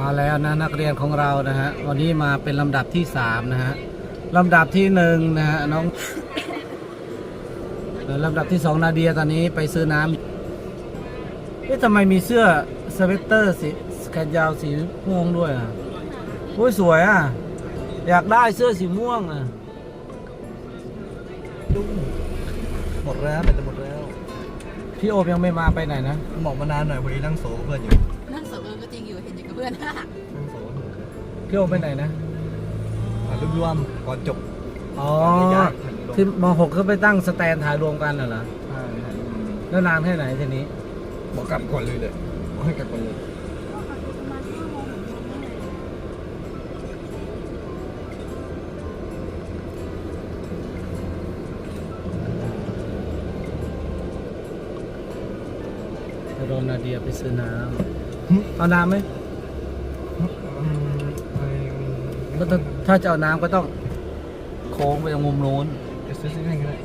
มาแล้วนะนักเรียนของเรานะฮะวันนี้มาเป็นลำดับที่สามนะฮะลำดับที่หนึ่งนะฮะน้องแล้วลำดับที่สองนาเดียตอนนี้ไปซื้อน้ำเอ๊ะทำไมมีเสื้อสเวตเตอร์สีแขนยาวสีม่วงด้วยอะโอ้ยสวยอะ อยากได้เสื้อสีม่วงอะดูหมดแล้วเป็นจะหมดแล้ว พี่โอมยังไม่มาไปไหนนะหมอกมานานหน่อยพอดีนั่งโซเพื่อนอยู่ เพื่อนพี่โอมไปไหนนะถ่ายรูปรวมก่อนจบอ๋อยากถ่ายรูปรวมที่มหกเขาไปตั้งสแตนถ่ายรวมกันเหรอใช่แล้วนานแค่ไหนทีนี้บอกกลับก่อนเลยเลยบอกให้กลับก่อนเลยโดนนาเดียไปซื้อน้ำเอาน้ำไหม ก็ต้องถ้าจะเอาน้ำก็ต้องโค้งไปตรงมุมนู้นไปซื้อซื้อให้ก็ได้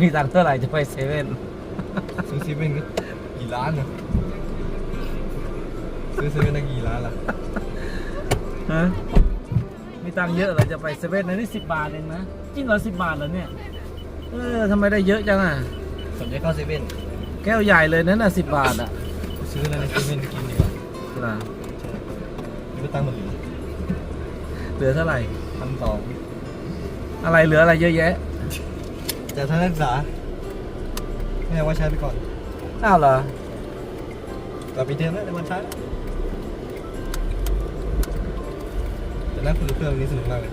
มีตังค์เท่าไหร่จะไปเซเว่นซื้อซีเว่นก็กี่ล้านนะซื้อซีเว่นได้กี่ล้านล่ะฮะมีตังค์เยอะเหรอจะไปเซเว่นนะนี่สิบบาทเองนะจริงเหรอสิบบาทเหรอเนี่ยเออทำไมได้เยอะจังอะสนใจเข้าเซเว่น แก้วใหญ่เลยนั่นน่ะสิบบาทอะซื้ออะไรในเซเว่นกินดีกว่าใช่ปะใช่นี่ก็ตั้งค์หมดเหลือเหลือเท่าไหร่พันสองอะไรเหลืออะไรเยอะแยะแต่ถ้านักศึกษาไม่เอาไว่าใช้ไปก่อนอ้าวเหรอต่อปีเทอมแล้วในวันใช้แล้วแต่นั่งคุยกับเพื่อนวันนี้สนุกมากเลย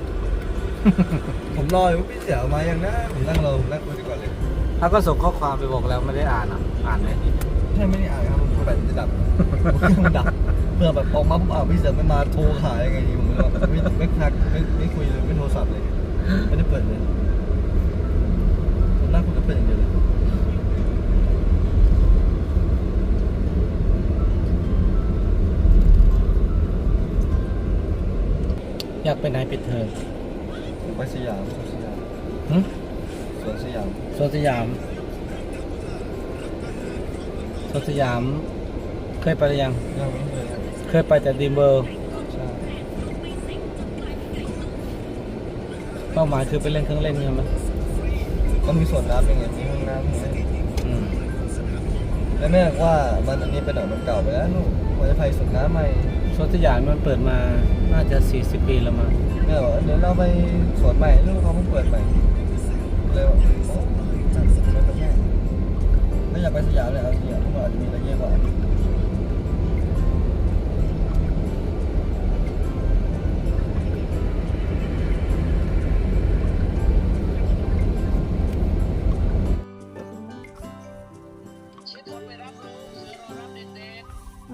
ผมรออยู่ว่าพี่เสี่ยวมายังนะผมนั่งรอผมนั่งคุยดีกว่าเลย เขาก็ส่งข้อความไปบอกแล้วไม่ได้อ่านอะ อ่านไหมใช่ไม่ได้อ่านครับผมแบตมันจะดับผมเครื่องมันดับเพื่อแบบออกมาปุ๊บอ้าวพี่เสี่ยวไม่มาโทรหายังไงดีผมไม่รู้ไม่ไม่ทักไม่ไม่คุยเลยไม่โทรศัพท์เลยไม่ได้เปิดเลยผมนั่งคุยกับเพื่อนอย่างเดียวเลยอยากไปไหนปิดเทอมไปสยามสวนสยามหึ สวนสยามสวนสยามสวนสยาม เคยไปหรือยัง ยังไม่เคยครับเคยไปแต่ดีมเบอร์ใช่เป้าหมายคือไปเล่นเครื่องเล่นใช่ไหมก็มีสวนน้ำยังไงมีห้องน้ำอย่างเงี้ยอืมแล้วแม่บอกว่ามันอันนี้เป็นหนังมันเก่าไปแล้วลูกมันจะไปสวนน้ำใหม่สวนสยามมันเปิดมาน่าจะ 40 ปีแล้วมั้ง แม่บอกว่าเดี๋ยวเราไปสวนใหม่ลูกเขาเพิ่งเปิดใหม่ เลยบอกโอ้ไม่ไปแย่ไม่อยากไปสยามเลยเอาสยามเพราะว่าอาจจะมีอะไรแย่กว่า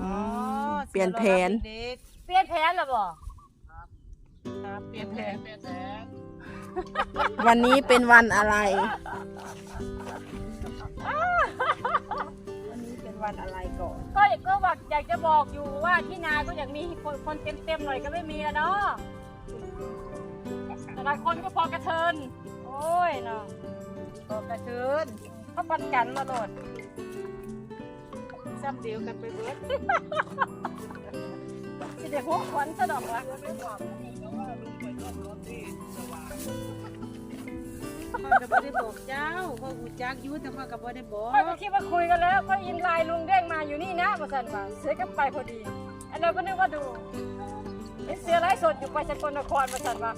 อ๋อเปลี่ยนแผน เปลี่ยนแผนแล้วบ่ ครับ เปลี่ยนแผน วันนี้เป็นวันอะไร วันนี้เป็นวันอะไรก่อน ก็ก็บอกอยากจะบอกอยู่ว่าที่นาก็อยากมีคนคนเต็มเต็มๆหน่อยก็ไม่มีแล้วเนาะแต่ละคนก็พอกระเทิน โอ้ยเนาะพอกระเทินเขาปันกันมาโดดซ้ำเดียวกันไปเบิดสิเด็กหัวขวัญสะดอกละ พ่อก็บ่ได้บอกเจ้าพ่อหูจักอยู่แต่พ่อก็บ่ได้บอกไม่ก็คิดว่าคุยกันแล้วก็อินไลน์ลุงเด้งมาอยู่นี่นะมาสันว่าเสือกันไปพอดีไอ้เราก็นึกว่าดูเห็นเสือไลฟ์สดอยู่ไปสกลนครมาสันว่า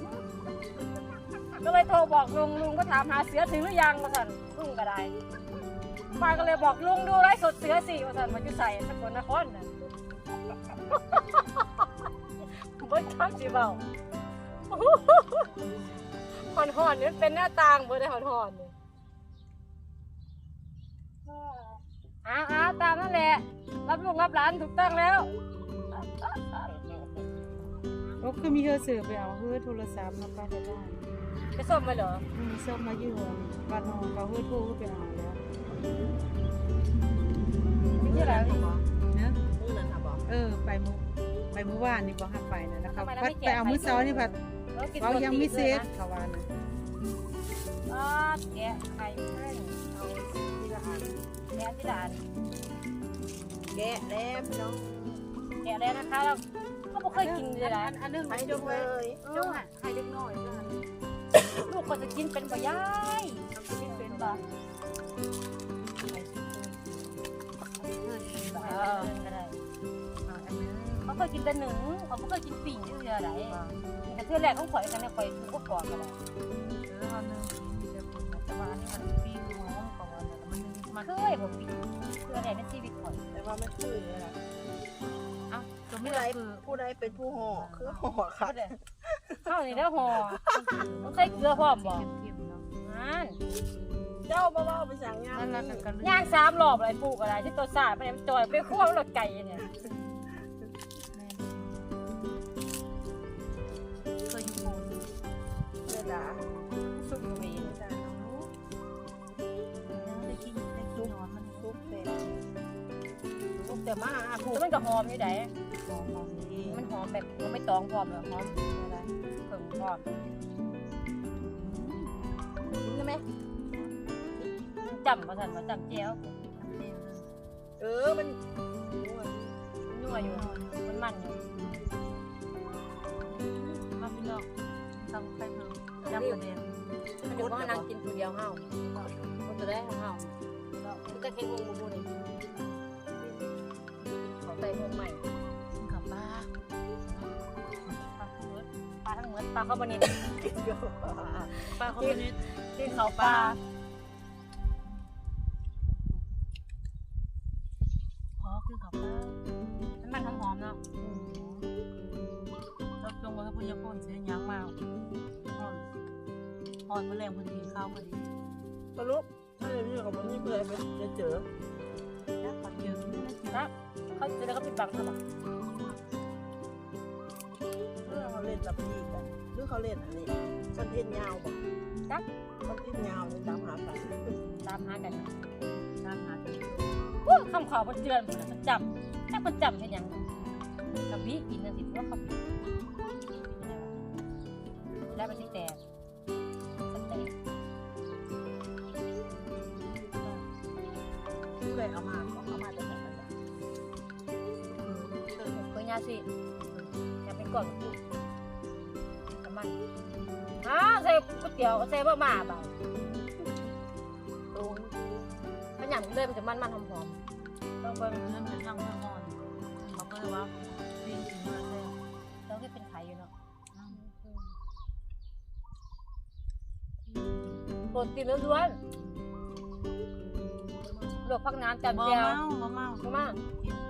ก็เลยโทรบอกลุงลุงก็ถามหาเสือถึงหรือยังมาสันลุงก็ได้ป้าก็เลยบอกลุงดูไลฟ์สดเสือสิมาสันมาอยู่ใส่สกลนครน่ะบิ้ลข้ามสิเบา หอนหอนๆนี่มันเป็นหน้าต่างเบิ้ลได้หอนหอนๆนี่อ้าวอ้าวตามนั่นแหละ รับลูกรับหลานถูกต้องแล้วรถคือมีเฮอเสือไปเอาเฮอโทรศัพท์มาไปได้บ้านจะส่งมาเหรอมีซ่อมมาอยู่บ้านน้องเขาเฮอโทรก็ไปเอาแล้วมีที่ไหนเนะเออไปมื้อไปเมื่อวานนี่บ่ฮับไปนะนะครับทำไมเราพัไม่ดแจกไปเอามื้อเช้านี่พัด เรากินเขายังโปรตีนไม่เสร็จลยนะเขาว่านะอ๋อแกะไข่ให้เอาทีละอันแกะทีละอันแกะแล้วพี่น้องแกะแล้วนะคะเราก็ไม่เคยกินเลยนะอันนึงไปมันดูจงเลเลยยจงอะให้เล็กน้อยด้วยลูกก็จะกินเป็นบ่ยายกินเป็นบ่เพื่อนกินแบบเออก็ได้ เขาเคยกินแต่หนึ่งเขาไม่เคยกินปิ่งที่เรือไหนแต่เทื่อแรกของข่อยกันเนี่ยข่อยคือพวกก่อนกันเลยเออนึงแต่ว่าอันนี้มันปีหอมก่อนมันนึงมามันเคยผมปิ่งเทื่อแรกในชีวิตข่อยแต่ว่าไม่คือเลยนะเอ้าสมมผู้ติใดคือผู้ใดเป็นผู้ห่อคือห่อค่ะก็เลยข้าวนี่แล้วห่อต้องใส่เกลือพร้อมบ่เค็มๆเนาะนั่นเจ้าบ้าๆไปสั่งงานนั่นแล้วกันย่างสามรอบอะไรปลูกอะไรที่ตัวสาดไปเนี่ยมันจอยไปคั่วรถไก่เนี่ย ทุกแต่มาหาผู้แล้วมันก็หอมอยู่ไหนหอมหอมดีมันหอมแบบมันไม่ตองพร้อมเลยหอมอะไรเพิ่งพร้อมกินได้ไหมจำประสันมาจำเจียวเออมันนัวอยู่มันมันอยู่มาพี่น้องทำไปเถอะจำประเด็นมันอยู่ว่านั่งกินคนเดียวเฮามันจะได้เฮามันจะเค็มวงบูบูนี่ ขอใส่วงใหม่กินกับป้าปลาทั้งหมดปลาข้าวบนิดป้าเขาเป็นนิดที่เขาปลาอ๋อคือกับป้ามันมันหอมๆเนาะเราจงไว้ให้พยาพนเสียยังมากพอนพอนมาแรงพอดีข้าวพอดีสรุปถ้าเรื่องของมันนี่เพื่อไปจะเจอแล้วปัดเยอะนะ เขาจะได้ก็ปิดบังเขาบอกเรื่องเขาเล่นกับพี่กันหรือเขาเล่นอันนี้คอนเทนต์ยาวบ่จักคอนเทนต์ยาวนี่ตามหากันตามหากันตามหาตัวอู้คำขอมันเตือนมันมันจำถ้ามันจำเห็นยังกับบีกินนั่นสิว่าเขาบีแล้วมันสิแตกสเต็กเคยเอามาเอามาาสิอย่าไปก่อนกูน้ำมันอ่าใส่ก๋วยเตี๋ยวใส่บะหมี่บ่าตรงมันหยั่งเลยมันจะมันมันหอมหอมต้องไปเรื่องเป็นช่างเพื่อนพอนเขาก็เลยว่าวิ่งถึงมาแท้ต้องที่เป็นไข่อยู่เนาะโปรตีนล้วนๆลวกพักน้ำบ่จำแก้วเมาบ่เมารู้มากกิน